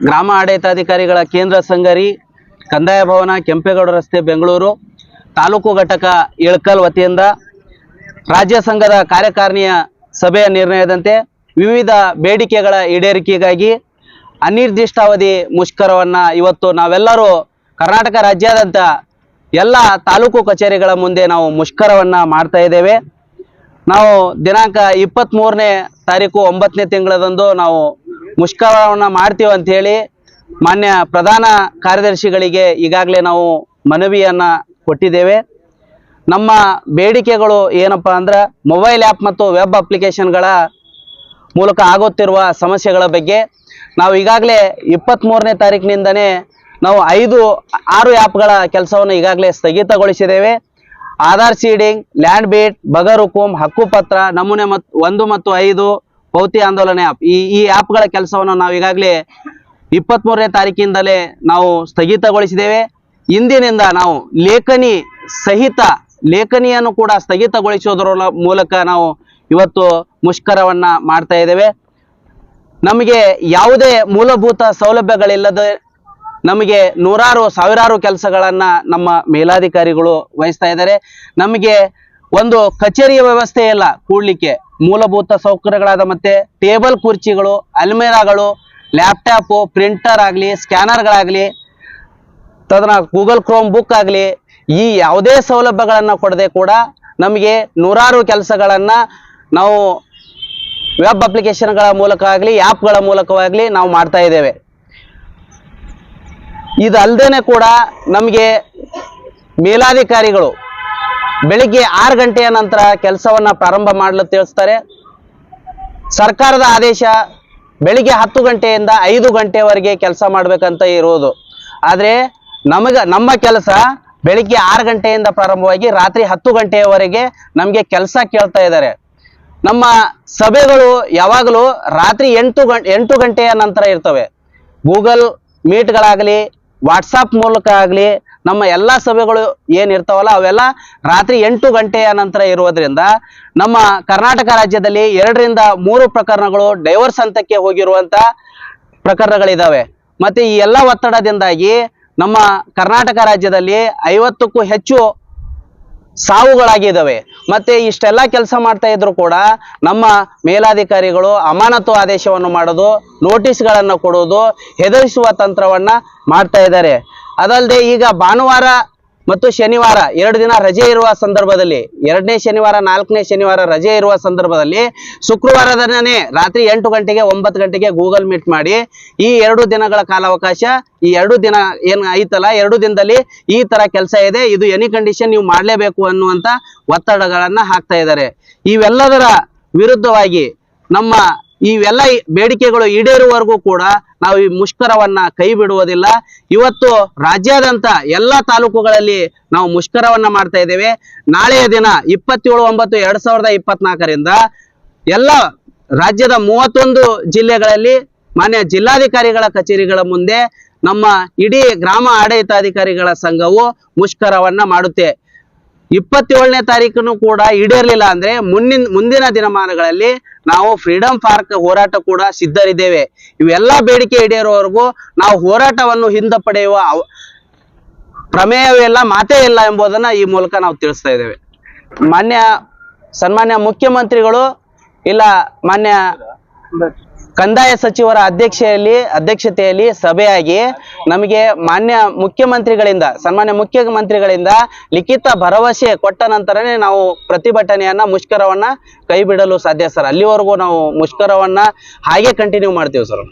ಗ್ರಾಮ ಆಡಳಿತಾಧಿಕಾರಿಗಳ ಕೇಂದ್ರ ಸಂಘರಿ ಕಂದಾಯ ಭವನ, ಕೆಂಪೇಗೌಡ ರಸ್ತೆ, ಬೆಂಗಳೂರು, ತಾಲೂಕು ಘಟಕ ಇಳಕಲ್ ವತಿಯಿಂದ ರಾಜ್ಯ ಸಂಘದ ಕಾರ್ಯಕಾರಿಣಿಯ ಸಭೆಯ ನಿರ್ಣಯದಂತೆ ವಿವಿಧ ಬೇಡಿಕೆಗಳ ಈಡೇರಿಕೆಗಾಗಿ ಅನಿರ್ದಿಷ್ಟಾವಧಿ ಮುಷ್ಕರವನ್ನು ಇವತ್ತು ನಾವೆಲ್ಲರೂ ಕರ್ನಾಟಕ ರಾಜ್ಯಾದ್ಯಂತ ಎಲ್ಲ ತಾಲೂಕು ಕಚೇರಿಗಳ ಮುಂದೆ ನಾವು ಮುಷ್ಕರವನ್ನು ಮಾಡ್ತಾ ಇದ್ದೇವೆ. ನಾವು ದಿನಾಂಕ ಇಪ್ಪತ್ತ್ ಮೂರನೇ ತಾರೀಕು ಒಂಬತ್ತನೇ ತಿಂಗಳದಂದು ನಾವು ಮುಷ್ಕರವನ್ನು ಮಾಡ್ತೀವಿ ಅಂತ ಮಾನ್ಯ ಪ್ರಧಾನ ಕಾರ್ಯದರ್ಶಿಗಳಿಗೆ ಈಗಾಗಲೇ ನಾವು ಮನವಿಯನ್ನು ಕೊಟ್ಟಿದ್ದೇವೆ. ನಮ್ಮ ಬೇಡಿಕೆಗಳು ಏನಪ್ಪ ಅಂದ್ರೆ ಮೊಬೈಲ್ ಆ್ಯಪ್ ಮತ್ತು ವೆಬ್ ಅಪ್ಲಿಕೇಶನ್ಗಳ ಮೂಲಕ ಆಗುತ್ತಿರುವ ಸಮಸ್ಯೆಗಳ ಬಗ್ಗೆ. ನಾವು ಈಗಾಗಲೇ ಇಪ್ಪತ್ತ್ಮೂರನೇ ತಾರೀಕಿನಿಂದನೇ ನಾವು ಐದು, ಆರು ಆ್ಯಪ್ಗಳ ಕೆಲಸವನ್ನು ಈಗಾಗಲೇ ಸ್ಥಗಿತಗೊಳಿಸಿದ್ದೇವೆ. ಆಧಾರ್ ಸೀಡಿಂಗ್ ಲ್ಯಾಂಡ್ ಬೀಟ್ ಹುಕುಂ ಹಕ್ಕುಪತ್ರ, ನಮೂನೆ ಮತ್ತು ಒಂದು ಮತ್ತು ಐದು ಪೌತಿ ಆಂದೋಲನ ಆ್ಯಪ್ ಈ ಈ ಆ್ಯಪ್ಗಳ ಕೆಲಸವನ್ನು ನಾವು ಈಗಾಗಲೇ ಇಪ್ಪತ್ತ್ಮೂರನೇ ತಾರೀಕಿನಿಂದಲೇ ನಾವು ಸ್ಥಗಿತಗೊಳಿಸಿದ್ದೇವೆ. ಇಂದಿನಿಂದ ನಾವು ಲೇಖನಿ ಸಹಿತ, ಲೇಖನಿಯನ್ನು ಕೂಡ ಸ್ಥಗಿತಗೊಳಿಸೋದರ ಮೂಲಕ ನಾವು ಇವತ್ತು ಮುಷ್ಕರವನ್ನ ಮಾಡ್ತಾ ಇದ್ದೇವೆ. ನಮಗೆ ಯಾವುದೇ ಮೂಲಭೂತ ಸೌಲಭ್ಯಗಳಿಲ್ಲದೆ ನಮಗೆ ನೂರಾರು, ಸಾವಿರಾರು ಕೆಲಸಗಳನ್ನ ನಮ್ಮ ಮೇಲಾಧಿಕಾರಿಗಳು ವಹಿಸ್ತಾ ಇದ್ದಾರೆ. ನಮಗೆ ಒಂದು ಕಚೇರಿಯ ವ್ಯವಸ್ಥೆ ಇಲ್ಲ ಕೂಡ್ಲಿಕ್ಕೆ ಮೂಲಭೂತ ಸೌಕರ್ಯಗಳಾದ ಮತ್ತೆ ಟೇಬಲ್ ಕುರ್ಚಿಗಳು, ಅಲ್ಮೇರಾಗಳು, ಲ್ಯಾಪ್ಟಾಪು, ಪ್ರಿಂಟರ್ ಆಗಲಿ, ಸ್ಕ್ಯಾನರ್ಗಳಾಗಲಿ ತದನ ಗೂಗಲ್ ಕ್ರೋಮ್ ಬುಕ್ ಆಗಲಿ, ಈ ಯಾವುದೇ ಸೌಲಭ್ಯಗಳನ್ನು ಕೊಡದೆ ಕೂಡ ನಮಗೆ ನೂರಾರು ಕೆಲಸಗಳನ್ನು ನಾವು ವೆಬ್ ಅಪ್ಲಿಕೇಶನ್ಗಳ ಮೂಲಕ ಆಗಲಿ ಆ್ಯಪ್ಗಳ ಮೂಲಕವಾಗಲಿ ನಾವು ಮಾಡ್ತಾ ಇದ್ದೇವೆ. ಇದಲ್ಲದೇ ಕೂಡ ನಮಗೆ ಮೇಲಾಧಿಕಾರಿಗಳು ಬೆಳಿಗ್ಗೆ ಆರು ಗಂಟೆಯ ನಂತರ ಕೆಲಸವನ್ನು ಪ್ರಾರಂಭ ಮಾಡಲು ತಿಳಿಸ್ತಾರೆ. ಸರ್ಕಾರದ ಆದೇಶ ಬೆಳಿಗ್ಗೆ ಹತ್ತು ಗಂಟೆಯಿಂದ ಐದು ಗಂಟೆವರೆಗೆ ಕೆಲಸ ಮಾಡಬೇಕಂತ ಇರುವುದು ಆದರೆ ನಮಗೆ, ನಮ್ಮ ಕೆಲಸ ಬೆಳಿಗ್ಗೆ ಆರು ಗಂಟೆಯಿಂದ ಪ್ರಾರಂಭವಾಗಿ ರಾತ್ರಿ ಹತ್ತು ಗಂಟೆಯವರೆಗೆ ನಮಗೆ ಕೆಲಸ ಕೇಳ್ತಾ ಇದ್ದಾರೆ ನಮ್ಮ ಸಭೆಗಳು ಯಾವಾಗಲೂ ರಾತ್ರಿ ಎಂಟು ಗಂಟೆ ಎಂಟು ಗಂಟೆಯ ನಂತರ ಇರ್ತವೆ. ಗೂಗಲ್ ಮೀಟ್ಗಳಾಗಲಿ ವಾಟ್ಸಪ್ ಮೂಲಕ ಆಗಲಿ, ನಮ್ಮ ಎಲ್ಲ ಸಭೆಗಳು ಏನು ಇರ್ತಾವಲ್ಲ, ಅವೆಲ್ಲ ರಾತ್ರಿ ಎಂಟು ಗಂಟೆಯ ನಂತರ ಇರುವುದರಿಂದ ನಮ್ಮ ಕರ್ನಾಟಕ ರಾಜ್ಯದಲ್ಲಿ ಎರಡರಿಂದ ಮೂರು ಪ್ರಕರಣಗಳು ಡೈವರ್ಸ್ ಹಂತಕ್ಕೆ ಹೋಗಿರುವಂಥ ಪ್ರಕರಣಗಳಿದ್ದಾವೆ ಮತ್ತೆ ಈ ಎಲ್ಲ ಒತ್ತಡದಿಂದಾಗಿ ನಮ್ಮ ಕರ್ನಾಟಕ ರಾಜ್ಯದಲ್ಲಿ ಐವತ್ತಕ್ಕೂ ಹೆಚ್ಚು ಸಾವುಗಳಾಗಿದ್ದಾವೆ ಮತ್ತೆ ಇಷ್ಟೆಲ್ಲ ಕೆಲಸ ಮಾಡ್ತಾ ಇದ್ರು ಕೂಡ ನಮ್ಮ ಮೇಲಾಧಿಕಾರಿಗಳು ಅಮಾನತು ಆದೇಶವನ್ನು ಮಾಡೋದು, ನೋಟಿಸ್ಗಳನ್ನು ಕೊಡೋದು, ಹೆದರಿಸುವ ತಂತ್ರವನ್ನ ಮಾಡ್ತಾ ಇದ್ದಾರೆ. ಅದಲ್ಲದೆ ಈಗ ಭಾನುವಾರ ಮತ್ತು ಶನಿವಾರ ಎರಡು ದಿನ ರಜೆ ಇರುವ ಸಂದರ್ಭದಲ್ಲಿ, ಎರಡನೇ ಶನಿವಾರ, ನಾಲ್ಕನೇ ಶನಿವಾರ ರಜೆ ಇರುವ ಸಂದರ್ಭದಲ್ಲಿ ಶುಕ್ರವಾರದನೇ ರಾತ್ರಿ ಎಂಟು ಗಂಟೆಗೆ ಒಂಬತ್ತು ಗಂಟೆಗೆ ಗೂಗಲ್ ಮೀಟ್ ಮಾಡಿ, ಈ ಎರಡು ದಿನಗಳ ಕಾಲಾವಕಾಶ, ಈ ಎರಡು ದಿನ ಏನು ಐತಲ್ಲ ಎರಡು ದಿನದಲ್ಲಿ ಈ ತರ ಕೆಲಸ ಇದೆ, ಇದು ಎನಿ ಕಂಡೀಷನ್ ನೀವು ಮಾಡಲೇಬೇಕು ಅನ್ನುವಂತ ಒತ್ತಡಗಳನ್ನ ಹಾಕ್ತಾ ಇದ್ದಾರೆ. ಇವೆಲ್ಲದರ ವಿರುದ್ಧವಾಗಿ ನಮ್ಮ ಇವೆಲ್ಲ ಬೇಡಿಕೆಗಳು ಈಡೇರುವವರೆಗೂ ಕೂಡ ನಾವು ಈ ಮುಷ್ಕರವನ್ನ ಕೈ ಬಿಡುವುದಿಲ್ಲ. ಇವತ್ತು ರಾಜ್ಯಾದ್ಯಂತ ಎಲ್ಲ ತಾಲೂಕುಗಳಲ್ಲಿ ನಾವು ಮುಷ್ಕರವನ್ನ ಮಾಡ್ತಾ ಇದ್ದೇವೆ. ನಾಳೆಯ ದಿನ ಇಪ್ಪತ್ತೇಳು ಒಂಬತ್ತು ಎರಡ್ ಸಾವಿರದ ಇಪ್ಪತ್ನಾಲ್ಕರಿಂದ ಎಲ್ಲ ರಾಜ್ಯದ ಮೂವತ್ತೊಂದು ಜಿಲ್ಲೆಗಳಲ್ಲಿ ಮಾನ್ಯ ಜಿಲ್ಲಾಧಿಕಾರಿಗಳ ಕಚೇರಿಗಳ ಮುಂದೆ ನಮ್ಮ ಇಡೀ ಗ್ರಾಮ ಆಡಳಿತಾಧಿಕಾರಿಗಳ ಸಂಘವು ಮುಷ್ಕರವನ್ನ ಮಾಡುತ್ತೆ. ಇಪ್ಪತ್ತೇಳನೇ ತಾರೀಕನ್ನು ಕೂಡ ಈಡೇರ್ಲಿಲ್ಲ ಅಂದ್ರೆ ಮುಂದಿನ ಮುಂದಿನ ದಿನಮಾನಗಳಲ್ಲಿ ನಾವು ಫ್ರೀಡಂ ಪಾರ್ಕ್ ಹೋರಾಟ ಕೂಡ ಸಿದ್ಧರಿದ್ದೇವೆ. ಇವೆಲ್ಲ ಬೇಡಿಕೆ ಈಡೇರುವವರೆಗೂ ನಾವು ಹೋರಾಟವನ್ನು ಹಿಂದೆ ಪಡೆಯುವ ಪ್ರಮೇಯವೇ ಇಲ್ಲ, ಮಾತೇ ಇಲ್ಲ ಎಂಬುದನ್ನ ಈ ಮೂಲಕ ನಾವು ತಿಳಿಸ್ತಾ ಇದ್ದೇವೆ. ಮಾನ್ಯ, ಸನ್ಮಾನ್ಯ ಮುಖ್ಯಮಂತ್ರಿಗಳು, ಇಲ್ಲ ಮಾನ್ಯ ಕಂದಾಯ ಸಚಿವರ ಅಧ್ಯಕ್ಷೆಯಲ್ಲಿ, ಅಧ್ಯಕ್ಷತೆಯಲ್ಲಿ ಸಭೆಯಾಗಿ ನಮಗೆ ಮಾನ್ಯ ಮುಖ್ಯಮಂತ್ರಿಗಳಿಂದ, ಸನ್ಮಾನ್ಯ ಮುಖ್ಯಮಂತ್ರಿಗಳಿಂದ ಲಿಖಿತ ಭರವಸೆ ಕೊಟ್ಟ ನಂತರನೇ ನಾವು ಪ್ರತಿಭಟನೆಯನ್ನ, ಮುಷ್ಕರವನ್ನ ಕೈ ಬಿಡಲು ಸಾಧ್ಯ ಸರ್. ಅಲ್ಲಿವರೆಗೂ ನಾವು ಮುಷ್ಕರವನ್ನ ಹಾಗೆ ಕಂಟಿನ್ಯೂ ಮಾಡ್ತೀವಿ ಸರ್.